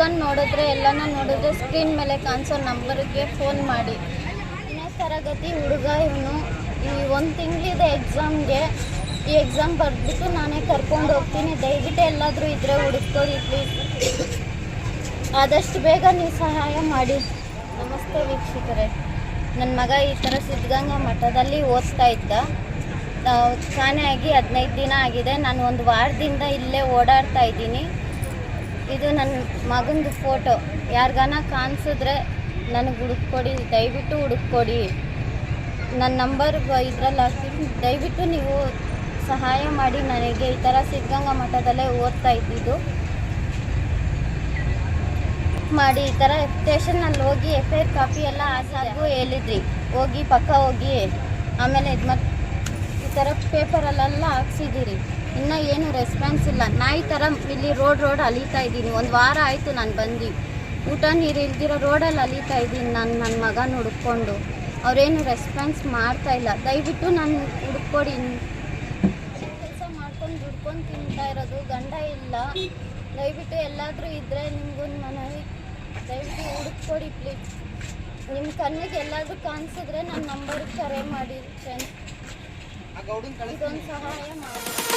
ಹುಡುಗನ ನೋಡಿದ್ರೆ, ಎಲ್ಲನ ನೋಡಿದ್ರೆ ಸ್ಕ್ರೀನ್ ಮೇಲೆ ಕಾಣಿಸೋ ನಂಬರ್ಗೆ ಫೋನ್ ಮಾಡಿ. ಇನ್ನೇ ತರಗತಿ ಹುಡುಗ ಇವನು, ಈ ಒಂದು ತಿಂಗಳಿದೆ ಎಕ್ಸಾಮ್ಗೆ ಈ ಎಕ್ಸಾಮ್ ಬರೆದ್ಬಿಟ್ಟು ನಾನೇ ಕರ್ಕೊಂಡು ಹೋಗ್ತೀನಿ. ದಯವಿಟ್ಟು ಎಲ್ಲಾದರೂ ಇದ್ದರೆ ಹುಡುಕ್ಕೊಡಿ ಪ್ಲೀಸ್ ಆದಷ್ಟು ಬೇಗ ನೀವು ಸಹಾಯ ಮಾಡಿ. ನಮಸ್ತೆ ವೀಕ್ಷಕರೇ. ನನ್ನ ಮಗ ಈ ಥರ ಸಿದ್ಧಗಂಗಾ ಮಠದಲ್ಲಿ ಓದ್ತಾ ಇದ್ದ. ಕಾಣೆ ಆಗಿ ಹದಿನೈದು ದಿನ ಆಗಿದೆ. ನಾನು ಒಂದು ವಾರದಿಂದ ಇಲ್ಲೇ ಓಡಾಡ್ತಾ ಇದ್ದೀನಿ. ಇದು ನನ್ನ ಮಗಂದು ಫೋಟೋ. ಯಾರಿಗಾನ ಕಾಣಿಸಿದ್ರೆ ನನಗೆ ಹುಡುಕ್ಕೊಡಿ, ದಯವಿಟ್ಟು ಹುಡುಕ್ಕೊಡಿ. ನನ್ನ ನಂಬರ್ ಇದರಲ್ಲಿ ಹಾಕ್ತೀನಿ ದಯವಿಟ್ಟು ನೀವು ಸಹಾಯ ಮಾಡಿ ನನಗೆ ಈ ಥರ ಸಿದ್ಧಗಂಗಾ ಮಠದಲ್ಲೇ ಓದ್ತಾ ಇದ್ದಿದ್ದು. ಮಾಡಿ ಈ ಥರ ಸ್ಟೇಷನ್ನಲ್ಲಿ ಹೋಗಿ ಎಫ್ ಐ ಕಾಪಿ ಎಲ್ಲ ಹಾಕಿಗೂ ಹೇಳಿದ್ರಿ. ಹೋಗಿ ಪಕ್ಕ ಹೋಗಿ. ಆಮೇಲೆ ಇದು ಮತ್ತು ಥರ ಪೇಪರಲ್ಲೆಲ್ಲ ಹಾಕ್ಸಿದ್ದೀರಿ. ಇನ್ನೂ ಏನು ರೆಸ್ಪಾನ್ಸ್ ಇಲ್ಲ. ನಾ ಈ ಥರ ಇಲ್ಲಿ ರೋಡ್ ರೋಡ್ ಅಲೀತಾ ಇದ್ದೀನಿ. ಒಂದು ವಾರ ಆಯಿತು ನಾನು ಬಂದು. ಊಟ ನೀರು ಇಲ್ದಿರೋ ರೋಡಲ್ಲಿ ಅಲೀತಾ ಇದ್ದೀನಿ ನಾನು ನನ್ನ ಮಗನ ಹುಡುಕೊಂಡು ಅವರೇನು ರೆಸ್ಪಾನ್ಸ್ ಮಾಡ್ತಾ ಇಲ್ಲ. ದಯವಿಟ್ಟು ನಾನು ಹುಡುಕೊಡಿ. ಕೆಲಸ ಮಾಡ್ಕೊಂಡು ದುಡ್ಕೊಂಡು ತಿಂತಾ ಇರೋದು ಗಂಡ ಇಲ್ಲ. ದಯವಿಟ್ಟು ಎಲ್ಲಾದರೂ ಇದ್ದರೆ ನಿಮಗೊಂದು ಮನವಿ. ದಯವಿಟ್ಟು ಹುಡುಕ್ಕೊಡಿ ಪ್ಲೀಸ್ ನಿಮ್ಮ ಕಣ್ಣಿಗೆ ಎಲ್ಲಾದರೂ ಕಾಣಿಸಿದ್ರೆ ನನ್ನ ನಂಬರ್ ಕರೆ ಮಾಡಿ. ಫ್ರೆಂಡ್ಸ್ ಇದೊಂದು ಸಹಾಯ ಮಾಡಿ